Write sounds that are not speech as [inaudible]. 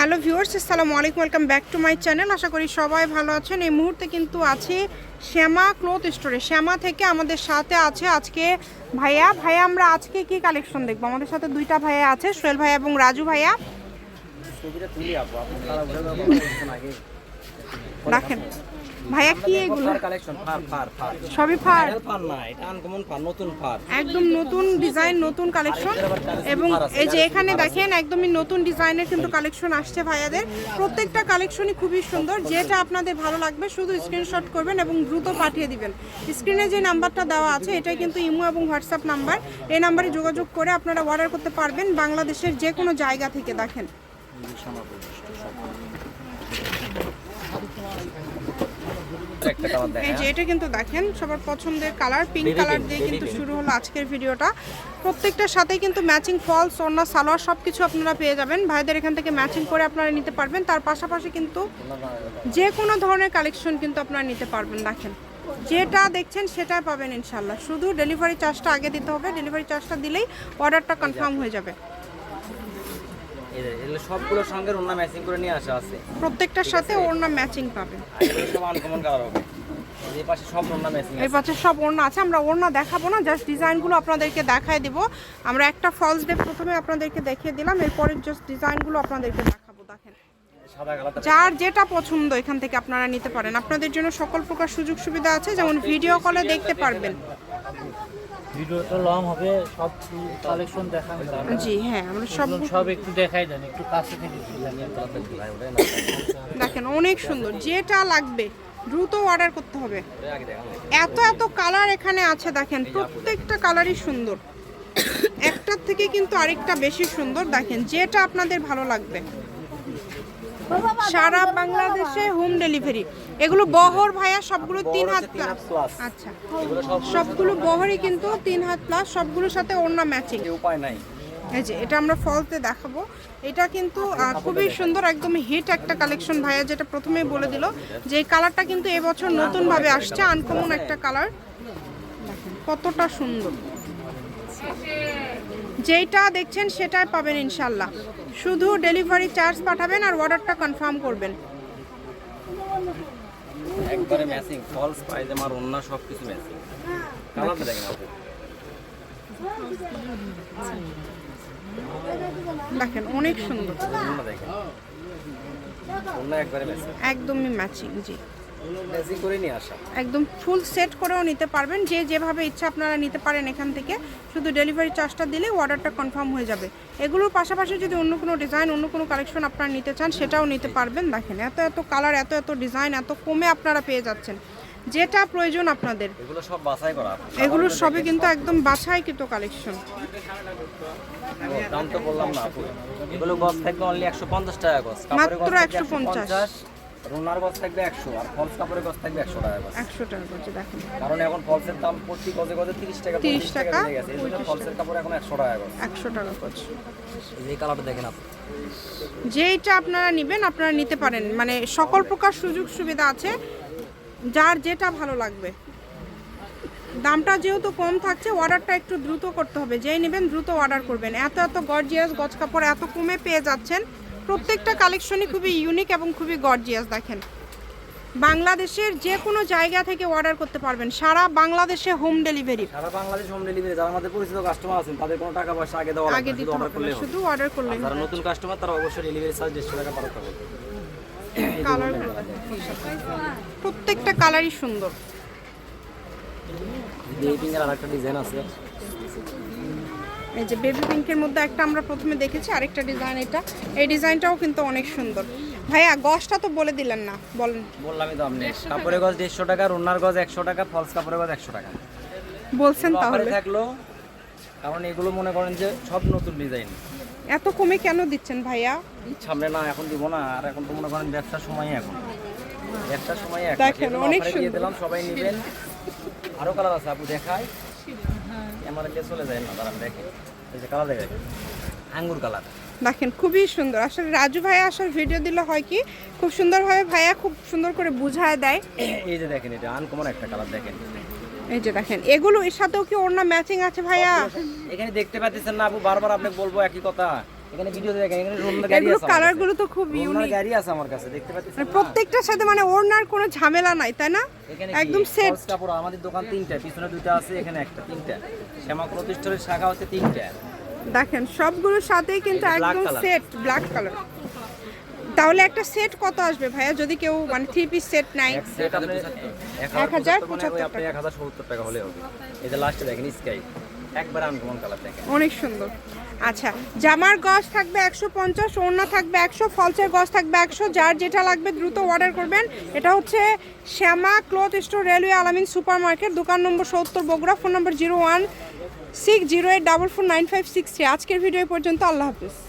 Hello viewers আসসালামু আলাইকুম welcome back to my channel. আশা করি সবাই ভালো আছেন। এই মুহূর্তে কিন্তু আছি শ্যামা ক্লোথ স্টোরে। শ্যামা থেকে আমাদের সাথে আছে আজকে ভাইয়া। ভাইয়া আমরা আজকে কি কালেকশন দেখব? আমাদের সাথে দুইটা ভাইয়া আছে সোহেল ভাইয়া এবং রাজু ভাইয়া। [laughs] রাখেন। ভাইয়া কি এগুলো? Collection fur fur fur. সবই ফার? ফার না এটা আনকমন ফার নতুন ফার। একদম নতুন ডিজাইন নতুন কালেকশন এবং এই যে এখানে দেখেন একদমই নতুন ডিজাইনের কিন্তু কালেকশন আসছে ভাইয়াদের। প্রত্যেকটা কালেকশনই খুবই সুন্দর। যেটা আপনাদের ভালো লাগবে শুধু স্ক্রিনশট করবেন এবং দ্রুত পাঠিয়ে দিবেন। স্ক্রিনে যে নাম্বারটা দেওয়া আছে এটাই কিন্তু ইমো এবং হোয়াটসঅ্যাপ নাম্বার এই নাম্বারে যোগাযোগ করে আপনারা অর্ডার করতে পারবেন বাংলাদেশের যে কোনো জায়গা থেকে দেখেন। একটা কালার এই যে এটা কিন্তু দেখেন সবার পছন্দের কালার পিঙ্ক কালার দিয়ে কিন্তু শুরু হলো আজকের ভিডিওটা। প্রত্যেকটার সাথে কিন্তু ম্যাচিং ফলস ওড়না সালোয়ার সব কিছু আপনারা পেয়ে যাবেন। ভাইদের এখান থেকে ম্যাচিং করে আপনারা নিতে পারবেন। তার পাশাপাশি কিন্তু যে কোনো ধরনের কালেকশন কিন্তু আপনারা নিতে পারবেন। দেখেন যেটা দেখছেন সেটাই পাবেন ইনশাল্লাহ শুধু ডেলিভারি চার্জটা আগে দিতে হবে। ডেলিভারি চার্জটা দিলেই অর্ডারটা কনফার্ম হয়ে যাবে। এগুলো সবগুলোর সঙ্গে ওন্না ম্যাচিং করে নিয়ে আসা আছে। প্রত্যেকটার সাথে ওড়না ম্যাচিং পাবেন সব আনকমন কালার হবে। এই পাশে সব ওন্না ম্যাচিং এই পাশে সব ওড়না আছে আমরা ওড়না দেখাবো না জাস্ট ডিজাইনগুলো আপনাদেরকে দেখায় দিব। আমরা একটা ফলস দিয়ে প্রথমে আপনাদেরকে দেখিয়ে দিলাম এরপরে জাস্ট ডিজাইনগুলো আপনাদেরকে দেখাবো দেখেন। যার যেটা পছন্দ এখান থেকে আপনারা নিতে পারেন। আপনাদের জন্য সকল প্রকার সুযোগ সুবিধা আছে যেমন ভিডিও কলে দেখতে পারবেন। ভিডিওটা লং হবে সব কালেকশন দেখানো জি হ্যাঁ আমরা সব সব একটু দেখাই দেন একটু কাছে থেকে দেখান। অনেক সুন্দর যেটা লাগবে দ্রুত অর্ডার করতে হবে। এত এত কালার এখানে আছে দেখেন প্রত্যেকটা কালারই সুন্দর। একটার থেকে কিন্তু আরেকটা বেশি সুন্দর দেখেন যেটা আপনাদের ভালো লাগবে। সারা বাংলাদেশে হোম ডেলিভারি এগুলো বহর ভাইয়া সবগুলো তিন হাত প্লাস আচ্ছা। সবগুলো বহরই কিন্তু তিন হাত প্লাস সবগুলোর সাথে ওড়না ম্যাচিং উপায় নাই। এই যে এটা আমরা ফলতে দেখাবো। এটা কিন্তু খুবই সুন্দর একদম হিট একটা কালেকশন ভাইয়া যেটা প্রথমেই বলে দিল যে এই কালারটা কিন্তু এবছর নতুন ভাবে আসছে আনকমন একটা কালার কতটা সুন্দর। যেইটা দেখছেন সেটাই পাবেন ইনশাল্লাহ। শুধু ডেলিভারি চার্জ পাঠাবেন আর অর্ডারটা কনফার্ম করবেন। একবারে ম্যাচিং ফলস পায়জামা আর ওন্না সব কিছু ম্যাচিং কালারটা দেখেন আপু দেখেন অনেক সুন্দর। ওন্না দেখেন। ওন্না একবারে ম্যাচিং একদমই ম্যাচিং জি। ম্যাচিং করে নিয়ে আসা। একদম ফুল সেট করেও নিতে পারবেন। যে যেভাবে ইচ্ছা আপনারা নিতে পারেন এখান থেকে। শুধু ডেলিভারি চার্জটা দিলেই অর্ডারটা কনফার্ম হয়ে যাবে। এগুলোর পাশাপাশি যদি অন্য কোনো ডিজাইন অন্য কোনো কালেকশন আপনারা নিতে চান সেটাও নিতে পারবেন। দেখেন এত এত কালার এত এত ডিজাইন এত কমে আপনারা পেয়ে যাচ্ছেন। যেটা প্রয়োজন আপনাদের। এগুলো সব বাছাই করা। এগুলো সবই কিন্তু একদম বাছাইকৃত কালেকশন দাম তো বললাম না এগুলো থাকবে অনলি একশো পঞ্চাশ টাকা গছ মাত্র 150 রোনার গছ থাকবে একশো আর ফলস কাপড়ের গছ থাকবে একশো টাকা গছ একশো টাকা করছে দেখেন। কারণ এখন ফলসের দাম প্রতি গজে গজে তিরিশ টাকা 30 টাকা, বেড়ে গেছে। এই জন্য ফলসের কাপড় এখন একশো টাকা গছ একশো টাকা করছে এই কালারটা দেখেন আপু যেইটা আপনারা নেবেন আপনারা নিতে পারেন। মানে সকল প্রকার সুযোগ সুবিধা আছে যার যেটা ভালো লাগবে। দামটা যেহেতু কম থাকছে অর্ডারটা একটু দ্রুত করতে হবে। যেই নেবেন দ্রুত অর্ডার করবেন। এত এত গর্জিয়াস গজ কাপড় এত কমে পেয়ে যাচ্ছেন প্রত্যেকটা কালেকশনই খুবই ইউনিক এবং খুবই গর্জিয়াস দেখেন। বাংলাদেশের যে কোনো জায়গা থেকে অর্ডার করতে পারবেন। সারা বাংলাদেশে হোম ডেলিভারি সারা বাংলাদেশ হোম ডেলিভারি যারা আমাদের পরিচিত কাস্টমার আছেন তাদের কোনো টাকা পয়সা আগে দেওয়া আগে দিতে হবে না, শুধু অর্ডার করলে যারা নতুন কাস্টমার তারা অবশ্যই ডেলিভারি চার্জ দেড়শো টাকা পাঠাতে হবে কালার প্রত্যেকটা কালারই সুন্দর। এই পিঙ্কের আর একটা ডিজাইন আছে। এই যে বেবি পিঙ্কের মধ্যে একটা আমরা প্রথমে দেখেছি আরেকটা ডিজাইন এটা। এই ডিজাইনটাও কিন্তু অনেক সুন্দর। ভাইয়া গজটা তো বলে দিলেন না বলেন। বললামই তো আপনি। কাপড়ের গজ দেড়শো টাকা রুনার গজ একশো টাকা ফলস কাপড়ের গজ একশো টাকা। বলছেন তাহলে। থাকল কারণ এগুলো মনে করেন যে সব নতুন ডিজাইন এত কমে কেন দিচ্ছেন ভাইয়া? সামনে না এখন দিব না আর এখন তো মনে করেন ব্যবসার সময় এখন। ব্যবসার সময় এখন দেখেন, অনেক। দিলাম সবাই নেবেন। আরও কালার আছে আপু দেখাই। আমার চলে যায় না দাঁড়ান দেখেন এই যে কালার দেখেন আঙ্গুর কালার দেখেন খুবই সুন্দর। আসলে রাজু ভাই আসার ভিডিও দিলে হয় কি খুব সুন্দরভাবে ভাইয়া খুব সুন্দর করে বুঝায় দেয়। এই যে দেখেন এটা আনকমন একটা কালার দেখেন। এই যে দেখেন এগুলো এর সাথেও কি অন্য ম্যাচিং আছে ভাইয়া? এখানে দেখতে পাচ্ছেন না আপু বারবার আপনি বলব একই কথা। এখানে দেখেন এখানে গাড়ি এগুলো আছে কালারগুলো তো খুব ইউনিক গাড়ি আছে আমার কাছে দেখতে পাচ্ছেন? মানে প্রত্যেকটার সাথে মানে ওড়নার কোনো ঝামেলা নাই তাই না? একদম সেট কাপড় আমাদের দোকান তিনটা পিছনে দুইটা আছে এখানে একটা তিনটা। শ্যামা প্রতিষ্ঠানের শাখা হচ্ছে তিনটা। দেখেন সবগুলোর সাথেই কিন্তু এটা একদম সেট ব্ল্যাক কালার তাহলে একটা সেট কত আসবে ভাইয়া? যদি কেউ মানে থ্রি পিস সেট নাই এক সেট আপনি এক হাজার মানে পঁচাত্তর সত্তর টাকা হলে হবে। এই যে লাস্টে দেখেন স্কাই একবার আনকমন কালার দেখেন অনেক সুন্দর। আচ্ছা জামার গজ থাকবে একশো পঞ্চাশ, ওড়না থাকবে একশো, ফলসের গজ থাকবে একশো, যার যেটা লাগবে দ্রুত অর্ডার করবেন। এটা হচ্ছে Shyama cloth store railway Alamin supermarket দোকান নম্বর সত্তর, Bogura, phone number zero one six zero eight double four nine five six three. আজকের ভিডিও পর্যন্ত, আল্লাহ হাফিজ।